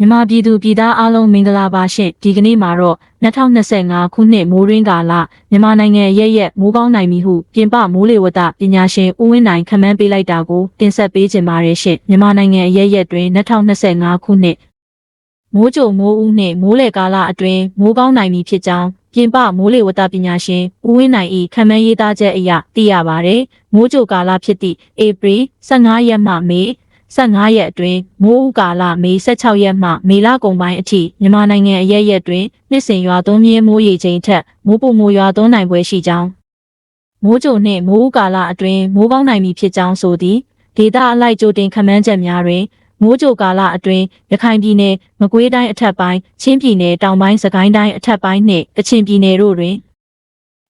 မြန်မာပြည်သူပြည်သားအားလုံးမင်္ဂလာပါရှင်ဒီကနေ့မှာတော့2025ခုနှစ်မိုးရင်းကာလမြန်မာနိုင်ငံရဲ့ရဲ့မိုးကောင်းနိုင်ပြီဟုပြင်ပမိုးလေဝသပညာရှင်ဦးဝင်းနိုင်ခန့်မှန်းပေးလိုက်တာကိုတင်ဆက်ပေးခြင်းပါတယ်ရှင်မြန်မာနိုင်ငံရဲ့ရဲ့တွင်2025ခုနှစ်မိုးကြိုမိုးဦးနှင့်မိုးလေကာလအတွင်းမိုးကောင်းနိုင်ပြီဖြစ်ကြောင်းပြင်ပမိုးလေဝသပညာရှင်ဦးဝင်းနိုင်၏ခန့်မှန်းရေးသားချက်အရသိရပါတယ်မိုးကြိုကာလဖြစ်သည့်ဧပြီ15ရက်မှမေ 15ရက်အတွင်းမိုးဦးကာလမေ16ရက်မှမေလကုန်ပိုင်းအထိမြန်မာနိုင်ငံအရက်ရက်တွင်နှစ်စဉ်ရွာသွန်းမြဲမိုးရေချိန်ထက်မိုးပုံမိုးရွာသွန်းနိုင်ပွဲရှိကြောင်းမိုးကြိုနှင့်မိုးဦးကာလအတွင်းမိုးကောင်းနိုင်ပြီဖြစ်ကြောင်းဆိုသည်ဒေတာအလိုက်ကြိုတင်ခန့်မှန်းချက်များတွင်မိုးကြိုကာလအတွင်းရခိုင်ပြည်နယ်မကွေးတိုင်းအထက်ပိုင်းချင်းပြည်နယ်တောင်ပိုင်းစကိုင်းတိုင်းအထက်ပိုင်းနှင့်ကချင်ပြည်နယ်တို့တွင်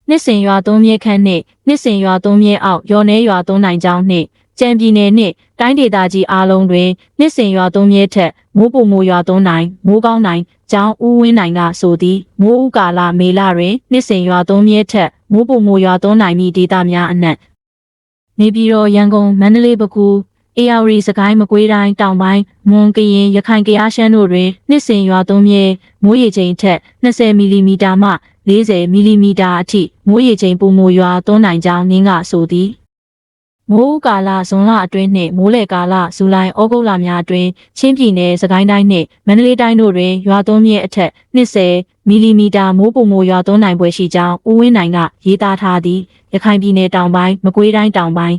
နှစ်စဉ်ရွာသွန်းမြဲခန်းနှင့်နှစ်စဉ်ရွာသွန်းမြဲအောက်ရော်နေရွာသွန်းနိုင်ကြောင်းနှင့် ကြံပြည်နယ်နှင့်တိုင်းဒေသကြီးအားလုံးတွင်နှစ်စဉ်ရွာသွန်းမြဲထက်မိုးပုံမိုးရွာသွန်းနိုင်မိုးကောင်းနိုင်ကြောင်းဦးဝင်းနိုင်ကဆိုသည်မိုးဥကာလမေလတွင်နှစ်စဉ်ရွာသွန်းမြဲထက်မိုးပုံမိုးရွာသွန်းနိုင်မည့်ဒေသများအနက်နေပြည်တော်ရန်ကုန်မန္တလေးပဲခူးအေရဝတီစကိုင်းမကွေးတိုင်းတောင်ပိုင်းမွန်ကရင်ရခိုင်ကယားရှမ်းတို့တွင်နှစ်စဉ်ရွာသွန်းမြဲမိုးရေချိန်ထက်20မီလီမီတာမှ40မီလီမီတာအထိမိုးရေချိန်ပုံမိုရွာသွန်းနိုင်ကြောင်းနင်းကဆိုသည် မိုးဦးကာလဇွန်လအတွင်းနှင့်မိုးလေကာလဇူလိုင်ဩဂုတ်လများအတွင်းချင်းပြည်နယ်စကိုင်းတိုင်းနှင့်မန္တလေးတိုင်းတို့တွင်ရွာသွန်းမြင့်အထက်20မီလီမီတာမိုးပုံမိုရွာသွန်းနိုင်ပွဲရှိကြောင်းဦးဝင်းနိုင်ကရေးသားထားသည်ရခိုင်ပြည်နယ်တောင်ပိုင်းမကွေးတိုင်းတောင်ပိုင်း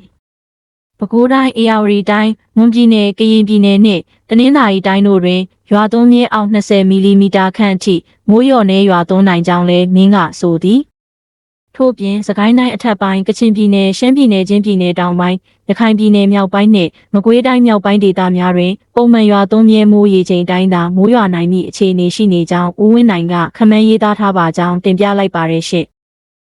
ပဲခူးတိုင်းအေရဝတီတိုင်းမွန်ပြည်နယ်ကရင်ပြည်နယ်နှင့်တနင်္သာရီတိုင်းတို့တွင်ရွာသွန်းမြင့်အောင်20မီလီမီတာခန့်အထိမိုးလျော့နှဲရွာသွန်းနိုင်ကြောင်းလည်းမင်းကဆိုသည် ထို့ပြင်စကိုင်းတိုင်းအထက်ပိုင်းကချင်ပြည်နယ်ရှမ်းပြည်နယ်ချင်းပြည်နယ်တောင်ပိုင်းရခိုင်ပြည်နယ်မြောက်ပိုင်းနှင့်မကွေးတိုင်းမြောက်ပိုင်းဒေသများတွင်ပုံမှန်ရွာသွန်းမြဲမိုးရေချိန်တိုင်းသာမိုးရွာနိုင်မည့်အခြေအနေရှိနေကြောင်းဦးဝင်းနိုင်ကခန့်မှန်းရေးသားထားပါကြောင်းတင်ပြလိုက်ပါရရှင့်